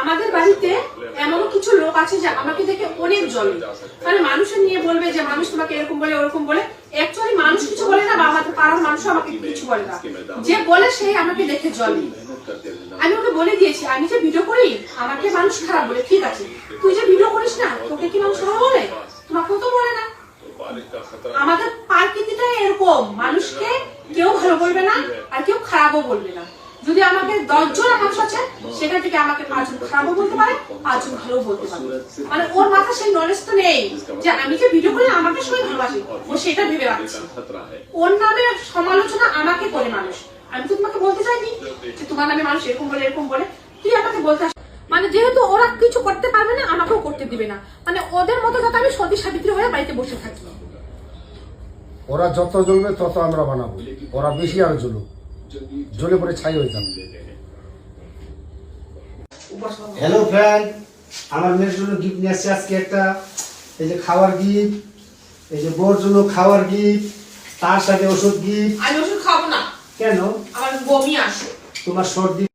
আমাদের বাড়িতে এমন কিছু লোক আছে যে আমাকে দেখে অনেক জলে। মানে মানুষের নিয়ে বলবে যে, মানুষ তোমাকে এরকম বলে, ওরকম বলে। অ্যাকচুয়ালি মানুষ কিছু বলে না বা আমাদের পাড়ার মানুষ, আমাকে কিছু বলে না। যে বলে সে আমাকে দেখে জলে। আমি ওকে বলে দিয়েছি, আমি যে ভিডিও করি, আমাকে মানুষ খারাপ বলে। ঠিক আছে। তুই যে ভিডিও করিস না, তোকে কি মানুষ ভালো বলে? তোমাকেও তো বলে না। আমাদের পার্কিতিটা এরকম। মানুষকে কেউ ভালো বলবে না আর কেউ খারাপও বলবে না। যদি আমাকে দশজন মানুষ আছে, সেখান থেকে আমাকে পাঁচজন খারাপও বলতে পারে, পাঁচজন ভালো বলতে পারে। মানে ওর মাথা সেই নলেজ তো নেই যে আমি যে ভিডিও করি, আমাকে সবাই ভালোবাসে। ও সেটা ভেবে রাখছে। ওর নামে সমালোচনা আমাকে করে মানুষ। আমি তো তোমাকে বলতে চাইনি যে তোমার নামে মানুষ এরকম বলে এরকম বলে। তুই আমাকে বলতে মানে যেহেতু ওরা কিছু করতে পারবে না, আমাকেও করতে দিবে না। মানে ওদের মতো যাতে আমি সতী সাবিত্রী হয়ে বাড়িতে বসে থাকি। ওরা যত জ্বলবে তত আমরা বানাবো। ওরা বেশি আর জ্বলুক জ্বলে পড়ে ছাই হইতাম হ্যালো ফ্রেন্ড আমার মেয়ের জন্য গিফট নিয়ে আসছে আজকে একটা। এই যে খাওয়ার গিফট এই যে বোর জন্য খাওয়ার গিফট তার সাথে ওষুধ গিফট আমি ওষুধ খাব না। কেন? আমার বমি আসে। তোমার সর্দি